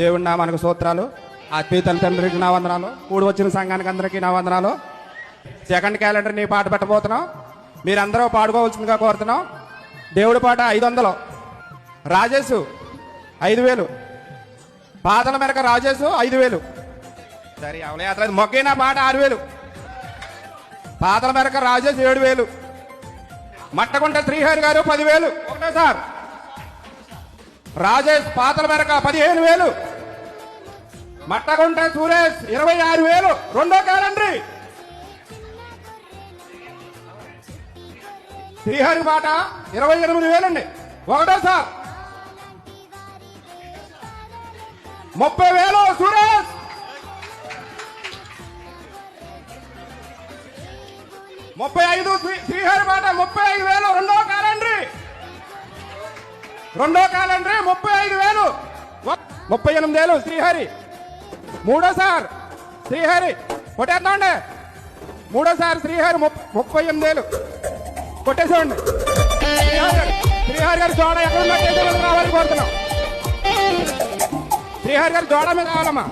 దేవుడి నామానికి సూత్రాలు ఆత్మీయ తల్లిదండ్రులకి నా వందనాలు. కూడి వచ్చిన సంఘానికి అందరికీ నా వందనాలు. సెకండ్ క్యాలెండర్ నీ పాట పెట్టబోతున్నాం. మీరందరూ పాడుకోవాల్సిందిగా కోరుతున్నాం. దేవుడి పాట ఐదు వందలు రాజేష్ ఐదు వేలు పాదల మేరకు రాజేషు ఐదు వేలు సరే అవలేదు మొగ్గైన పాట ఆరు వేలు పాదల మేరకు రాజేష్ ఏడు వేలు మట్టగుంట శ్రీహరి గారు పదివేలు. ఒకటే సార్. రాజేష్ పాతల మేరక పదిహేను వేలు మట్టగుంట సురేష్ ఇరవై ఆరు వేలు. రెండో క్యాలండ్రీ. శ్రీహరి పాట ఇరవై ఎనిమిది వేలండి. ఒకటో సార్. ముప్పై వేలు సురేష్. ముప్పై ఐదు శ్రీ- శ్రీహరి మాట ముప్పై ఐదు వేలు రెండో క్యాలెండరీ. రెండో క్యాలెండరీ ముప్పై ఐదు వేలు. ముప్పై ఎనిమిది వేలు శ్రీహరి. మూడో సార్ శ్రీహరి కొట్టేద్దామండి మూడో సార్ శ్రీహరి ముప్పై ఎనిమిది వేలు కొట్టేసామండి శ్రీహరి గారి జోడ ఎక్కడ రావాలని కోరుతున్నాం. శ్రీహరి గారి జోడ మీద రావాలమ్మా.